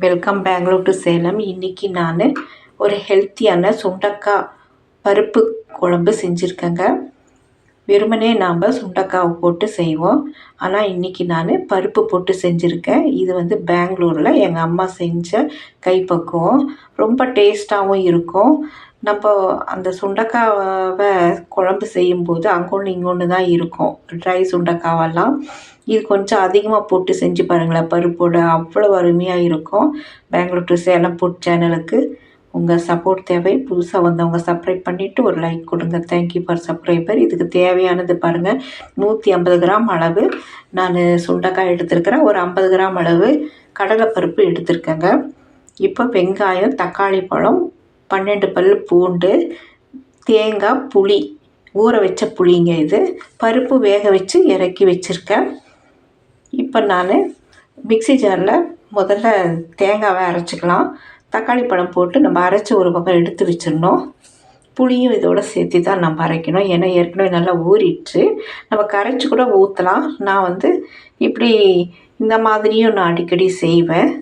Welcome Bangalore to Salem இன்றைக்கி நான் ஒரு ஹெல்த்தியான சுண்டக்காய் பருப்பு குழம்பு செஞ்சுருக்கேங்க. வெறுமனே நாம் சுண்டக்காவை போட்டு செய்வோம். ஆனால் இன்றைக்கி நான் பருப்பு போட்டு செஞ்சுருக்கேன். இது வந்து பெங்களூரில் எங்கள் அம்மா செஞ்ச கைப்பக்குவம். ரொம்ப டேஸ்ட்டாகவும் இருக்கும். நம்ம அந்த சுண்டக்காவை குழம்பு செய்யும்போது அங்கே ஒன்று இங்கே ஒன்று தான் இருக்கும். ட்ரை சுண்டக்காவெல்லாம். இது கொஞ்சம் அதிகமாக போட்டு செஞ்சு பாருங்களேன். பருப்போடு அவ்வளோ அருமையாக இருக்கும். பெங்களூர் டு சேலம் ஃபுட் சேனலுக்கு உங்கள் சப்போர்ட் தேவை. புதுசாக வந்தவங்க சப்ஸ்கிரைப் பண்ணிவிட்டு ஒரு லைக் கொடுங்க. தேங்க்யூ ஃபார் சப்ஸ்கிரைபர் இதுக்கு தேவையானது பாருங்கள் நூற்றி ஐம்பது கிராம் அளவு நான் சுண்டக்காய் எடுத்துருக்கிறேன். ஒரு ஐம்பது கிராம் அளவு கடலைப்பருப்பு எடுத்திருக்கேங்க. இப்போ வெங்காயம் தக்காளி பழம் பன்னெண்டு பல் பூண்டு தேங்காய் புளி ஊற வச்ச புளிங்க இது. பருப்பு வேக வச்சு இறக்கி வச்சுருக்கேன். இப்போ நான் மிக்சி ஜாரில் முதல்ல தேங்காவை அரைச்சிக்கலாம். தக்காளி பழம் போட்டு நம்ம அரைச்சி ஒரு பக்கம் எடுத்து வச்சிடணும். புளியும் இதோடு சேர்த்து தான் நம்ம அரைக்கணும். ஏன்னா ஏற்கனவே நல்லா ஊறிடுச்சு. நம்ம கரைச்சி கூட ஊற்றலாம் நான் வந்து இப்படி இந்த மாதிரியும் நான் அடிக்கடி செய்வேன்.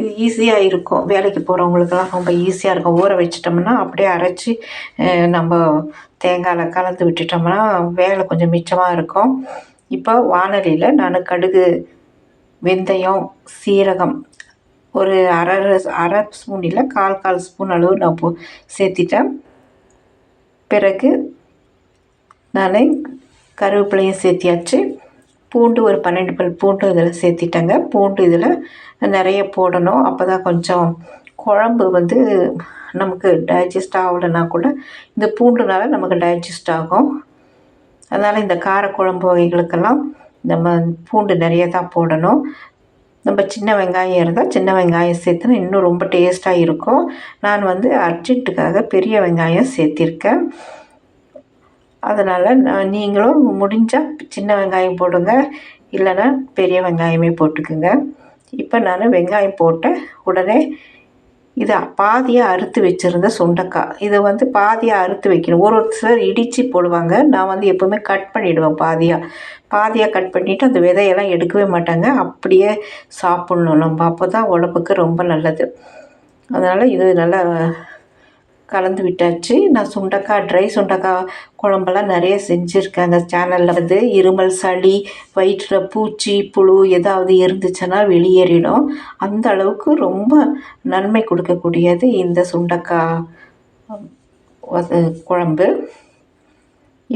இது ஈஸியாக இருக்கும். வேலைக்கு போகிறவங்களுக்கெல்லாம் ரொம்ப ஈஸியாக இருக்கும். ஊற வச்சிட்டோம்னா அப்படியே அரைச்சி நம்ம தேங்காயில் கலந்து விட்டுட்டோம்னா வேலை கொஞ்சம் மிச்சமாக இருக்கும். இப்போ வானலியில் நான் கடுகு வெந்தயம் சீரகம் ஒரு அரை அரை ஸ்பூன் இல்லை கால் கால் ஸ்பூன் அளவு நான் போ சேர்த்திட்டேன். பிறகு நான் கருவேப்பிலையும் சேர்த்தியாச்சு. பூண்டு ஒரு பன்னெண்டு பல் பூண்டு இதில் சேர்த்திட்டேங்க. பூண்டு இதில் நிறைய போடணும். அப்போ தான் கொஞ்சம் குழம்பு வந்து நமக்கு டைஜஸ்ட் ஆகலைன்னா கூட இந்த பூண்டுனால நமக்கு டைஜஸ்ட் ஆகும். அதனால் இந்த காரக்குழம்பு வகைகளுக்கெல்லாம் நம்ம பூண்டு நிறைய தான் போடணும். நம்ம சின்ன வெங்காயம் இருந்தால் சின்ன வெங்காயம் சேர்த்துனா இன்னும் ரொம்ப டேஸ்ட்டாக இருக்கும். நான் வந்து அர்ஜென்ட்டுக்காக பெரிய வெங்காயம் சேர்த்திருக்கேன். அதனால் நான் நீங்களும் முடிஞ்சால் சின்ன வெங்காயம் போடுங்க. இல்லைன்னா பெரிய வெங்காயமே போட்டுக்குங்க. இப்போ நான் வெங்காயம் போட்டேன் உடனே இதை பாதியாக அறுத்து வச்சுருந்த சுண்டக்காய் இதை வந்து பாதியாக அறுத்து வைக்கணும். ஒரு ஒரு சிலர் இடித்து போடுவாங்க. நான் வந்து எப்போவுமே கட் பண்ணிவிடுவேன் பாதியாக பாதியாக கட் பண்ணிவிட்டு அந்த விதையெல்லாம் எடுக்கவே மாட்டாங்க. அப்படியே சாப்பிட்ணும் நம்ம. அப்போ தான் உடம்புக்கு ரொம்ப நல்லது. அதனால் இது நல்லா கலந்து விட்டாச்சு. நான் சுண்டக்காய் ட்ரை சுண்டக்காய் குழம்பெல்லாம் நிறைய செஞ்சுருக்கேன். அந்த சேனலில் வந்து இருமல் சளி வயிற்றில் பூச்சி புழு ஏதாவது இருந்துச்சுன்னா வெளியேறிடும். அந்த அளவுக்கு ரொம்ப நன்மை கொடுக்கக்கூடியது இந்த சுண்டக்காய் குழம்பு.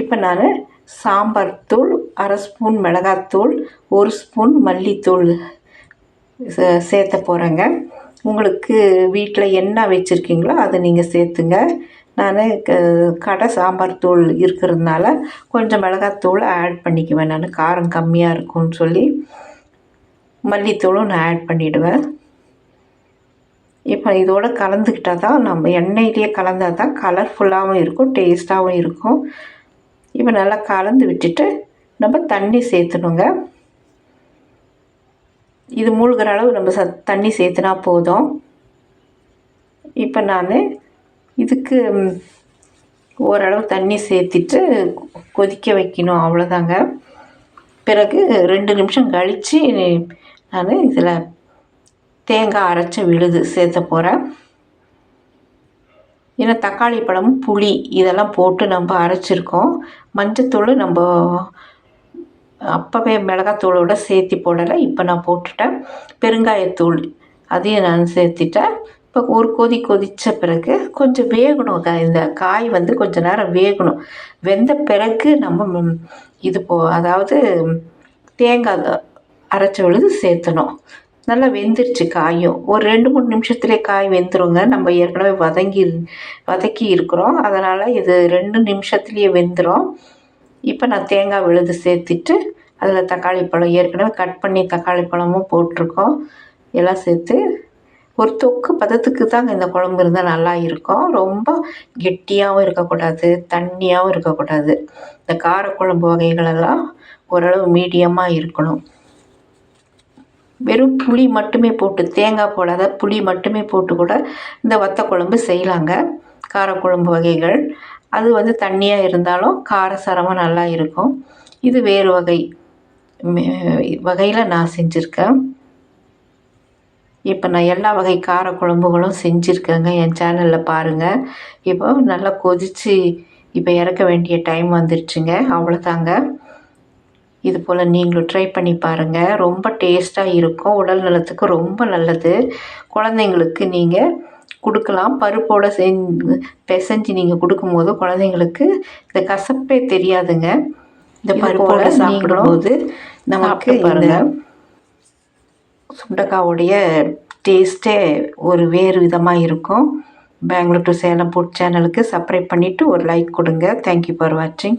இப்போ நான் சாம்பார் தூள் அரை ஸ்பூன் மிளகாத்தூள் ஒரு ஸ்பூன் மல்லித்தூள் சேர்த்த போகிறேங்க உங்களுக்கு வீட்டில் என்ன வச்சுருக்கீங்களோ அதை நீங்கள் சேர்த்துங்க. நான் க கடை சாம்பார் தூள் இருக்கிறதுனால கொஞ்சம் மிளகாத்தூள் ஆட் பண்ணிக்குவேன் நான். காரம் கம்மியாக இருக்கும்னு சொல்லி மல்லித்தூளும் நான் ஆட் பண்ணிவிடுவேன் இப்போ இதோடு கலந்துக்கிட்டால் தான் நம்ம எண்ணெயிலேயே கலந்தால் தான் கலர்ஃபுல்லாகவும் இருக்கும் டேஸ்ட்டாகவும் இருக்கும். இப்போ நல்லா கலந்து விட்டுட்டு நம்ம தண்ணி சேர்த்துணுங்க இது மூழ்கிற அளவு நம்ம ச தண்ணி சேர்த்துனா போதும். இப்போ நான் இதுக்கு ஓரளவு தண்ணி சேர்த்திட்டு கொதிக்க வைக்கணும் அவ்வளோதாங்க பிறகு ரெண்டு நிமிஷம் கழித்து நான் இதில் தேங்காய் அரைச்சி விழுது சேர்த்த போகிறேன் ஏன்னா தக்காளி பழமும் புளி இதெல்லாம் போட்டு நம்ம அரைச்சிருக்கோம். மஞ்சத்தூள் நம்ம அப்போவே மிளகாத்தூளோட சேர்த்தி போடலை. இப்போ நான் போட்டுட்டேன். பெருங்காயத்தூள் அதையும் நான் சேர்த்திட்டேன். இப்போ ஒரு கொதி கொதித்த பிறகு கொஞ்சம் வேகணும். இந்த காய் வந்து கொஞ்சம் நேரம் வேகணும். வெந்த பிறகு நம்ம இது போ அதாவது தேங்காய் அரைச்ச விழுது சேர்த்தணும். நல்லா வெந்துருச்சு காயும். ஒரு ரெண்டு மூணு நிமிஷத்துலேயே காய் வெந்துருங்க. நம்ம ஏற்கனவே வதங்கி வதக்கி இருக்கிறோம். அதனால் இது ரெண்டு நிமிஷத்துலேயே வெந்துடும் இப்போ நான் தேங்காய் விழுது சேர்த்துட்டு அதில் தக்காளி பழம் ஏற்கனவே கட் பண்ணி தக்காளி பழமும் போட்டிருக்கோம். எல்லாம் சேர்த்து ஒரு தொக்கு பதத்துக்கு தாங்க இந்த குழம்பு இருந்தால் நல்லா இருக்கும். ரொம்ப கெட்டியாகவும் இருக்கக்கூடாது தண்ணியாகவும் இருக்கக்கூடாது. இந்த காரக்குழம்பு வகைகளெல்லாம் ஓரளவு மீடியமாக இருக்கணும். வெறும் புளி மட்டுமே போட்டு தேங்காய் போடாத புளி மட்டுமே போட்டு கூட இந்த வத்த குழம்பு செய்யலாங்க. காரக்குழம்பு வகைகள். அது வந்து தண்ணியாக இருந்தாலும் காரசாரமாக நல்லா இருக்கும். இது வேறு வகை வகையில் நான் செஞ்சுருக்கேன். இப்போ நான் எல்லா வகை கார குழம்புகளும் செஞ்சுருக்கேங்க. என் சேனலில் பாருங்கள் இப்போ நல்லா கொதித்து இப்போ இறக்க வேண்டிய டைம் வந்துருச்சுங்க. அவ்வளோதாங்க. இது போல் நீங்களும் ட்ரை பண்ணி பாருங்கள் ரொம்ப டேஸ்ட்டாக இருக்கும். உடல் நலத்துக்கு ரொம்ப நல்லது. குழந்தைங்களுக்கு நீங்கள் கொடுக்கலாம். பருப்போடு செஞ்சு பிசைஞ்சு நீங்கள் கொடுக்கும்போது குழந்தைங்களுக்கு இந்த கசப்பே தெரியாதுங்க. இந்த பருப்போடு சாப்பிடும்போது நமக்கு பாருங்கள் சுண்டக்காவுடைய டேஸ்ட்டே ஒரு வேறு விதமாக இருக்கும். பெங்களூர் டு சேலம் ஃபுட் சேனலுக்கு சப்ஸ்கிரைப் பண்ணிவிட்டு ஒரு லைக் கொடுங்க. தேங்க்யூ ஃபார் வாட்சிங்